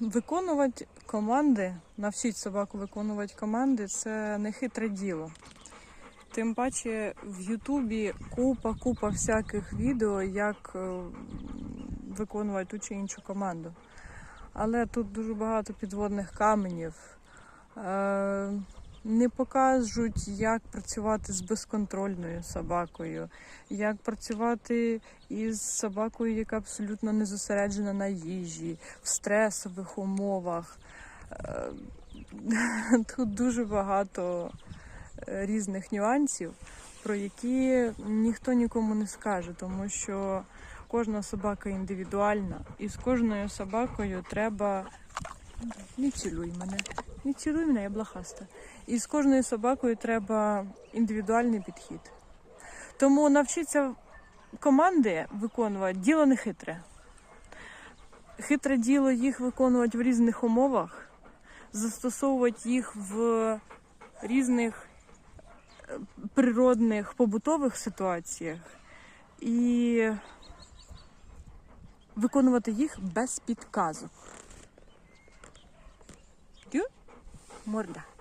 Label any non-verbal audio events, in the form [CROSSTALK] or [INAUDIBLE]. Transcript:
Виконувати команди, навчити собаку виконувати команди це не хитре діло. Тим паче в Ютубі купа, купа всяких відео, як е, виконувати ту чи іншу команду. Але тут дуже багато підводних каменів. Не покажуть, як працювати з безконтрольною собакою, як працювати із собакою, яка абсолютно не зосереджена на їжі, в стресових умовах. Е, [LAUGHS] Тут дуже багато е, різних нюансів, про які ніхто нікому не скаже, тому що кожна собака індивідуальна, і з кожною собакою треба. Не цілуй мене, не цілуй мене, я блохаста. І з кожною собакою треба індивідуальний підхід. Тому навчитися команди виконувати діло не хитре. Хитре діло їх виконувати в різних умовах, застосовувати їх в різних е, природних побутових ситуаціях і виконувати їх без підказок. مردة.